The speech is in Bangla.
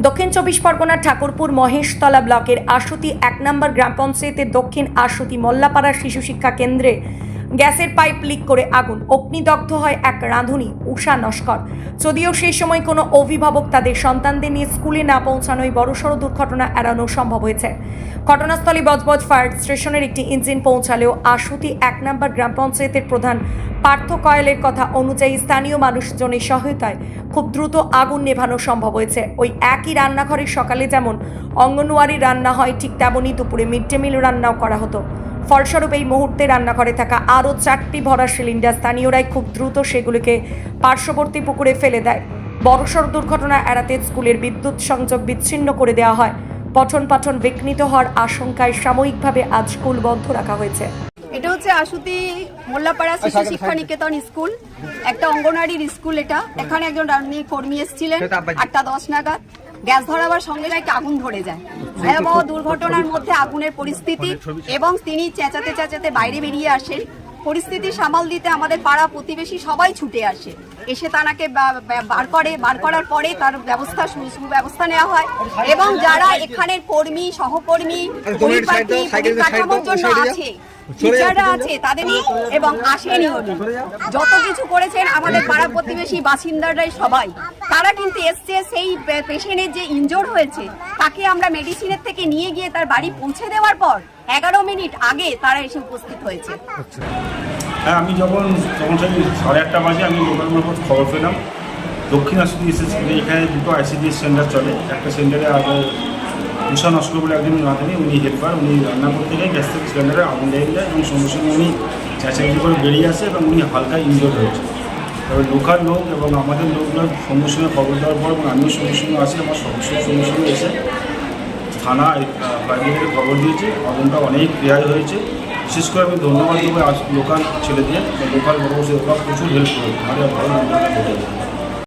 দক্ষিণ চব্বিশ পরগনার ঠাকুরপুর মহেশতলা ব্লকের আশুতি এক নম্বর গ্রাম পঞ্চায়েতের দক্ষিণ আশুতি মোল্লাপাড়া শিশু শিক্ষা কেন্দ্রে গ্যাসের পাইপ লিক করে আগুন। অগ্নিদগ্ধ হয় এক রাঁধুনি, উষা নস্কর। যদিও সেই সময় কোনো অভিভাবক তাদের সন্তানদের নিয়ে স্কুলে না পৌঁছানোয় বড়সড় দুর্ঘটনা এড়ানো সম্ভব হয়েছে। ঘটনাস্থলে বজবজ ফায়ার স্টেশনের একটি ইঞ্জিন পৌঁছালেও আশুতি এক নম্বর গ্রাম পঞ্চায়েতের প্রধান পার্থ কয়েলের কথা অনুযায়ী স্থানীয় মানুষজনের সহায়তায় খুব দ্রুত আগুন নেভানো সম্ভব হয়েছে। ওই একই রান্নাঘরে সকালে যেমন অঙ্গনওয়াড়ি রান্না হয়, ঠিক তেমনই দুপুরে মিড ডে মিল রান্নাও করা হতো। ফলস্বরূপ এই মুহূর্তে রান্নাঘরে থাকা আরও চারটি ভরা সিলিন্ডার স্থানীয়রাই খুব দ্রুত সেগুলিকে পার্শ্ববর্তী পুকুরে ফেলে দেয়। বড়সড় দুর্ঘটনা এড়াতে স্কুলের বিদ্যুৎ সংযোগ বিচ্ছিন্ন করে দেওয়া হয়। পঠন পাঠন বিঘ্নিত হওয়ার আশঙ্কায় সাময়িকভাবে আজ স্কুল বন্ধ রাখা হয়েছে। এটা হচ্ছে আশুতি মোল্লাপাড়া শিশু শিক্ষা নিকেতন স্কুল। একটা অঙ্গনওয়াড়ির স্কুল এটা। এখানে একজন রান্নি কর্মী এসেছিলেন। আটটা দশ নাগাদ। গ্যাস ধরাবার সঙ্গে একটা আগুন ধরে যায়। ভয়াবহ দুর্ঘটনার মধ্যে আগুনের পরিস্থিতি এবং তিনি চেঁচাতে চেঁচাতে বাইরে বেরিয়ে আসেন। পরিস্থিতি সামাল দিতে আমাদের পাড়া প্রতিবেশী সবাই ছুটে আসে। এসে বা- বার করে বার করার পরে তার ব্যবস্থা সুব্যবস্থা নেওয়া হয় এবং যারা এখানের কর্মী সহকর্মী কাঠামোর জন্য আছে টিচাররা আছে তাদেরই এবং আসেনি উনি যত কিছু করেছেন আমাদের পাড়া প্রতিবেশী বাসিন্দারাই সবাই। তারা কিন্তু এসছে সেই পেশেন্টের যে ইনজোর হয়েছে তাকে আমরা মেডিসিনের থেকে নিয়ে গিয়ে তার বাড়ি পৌঁছে দেওয়ার পর এগারো মিনিট আগে তারা এসে উপস্থিত হয়েছে। হ্যাঁ আমি যখন তখন সেই সাড়ে আটটা বাজে আমি লোকাল মারফত খবর পেলাম। দক্ষিণ আশুতি এসেছি এখানে দুটো আইসিডিএস সেন্টার চলে। একটা সেন্টারে আগে উষা নস্কর বলে একজন রাঁধুনি উনি হেল্পার, উনি রান্না করতে গিয়ে গ্যাস থেকে সিলিন্ডারে আগুন লেগে যায় এবং সঙ্গে সঙ্গে উনি চেঁচাচি করে বেরিয়ে আসে এবং উনি হালকা ইনজোর হয়েছে তবে লোকাল লোক এবং আমাদের লোকগুলো সঙ্গে সঙ্গে খবর দেওয়ার পর এবং আমিও সঙ্গে সঙ্গে আসি, আমার সদস্য সঙ্গে সঙ্গে এসে থানা প্রাইভেটে খবর দিয়েছে। আগুনটা অনেক রেহাই হয়েছে। বিশেষ করে আমি ধন্যবাদ দেবো লোকাল ছেলেদের লোকাল বড় বড় প্রচুর হেল্প করে আমাদের ভালো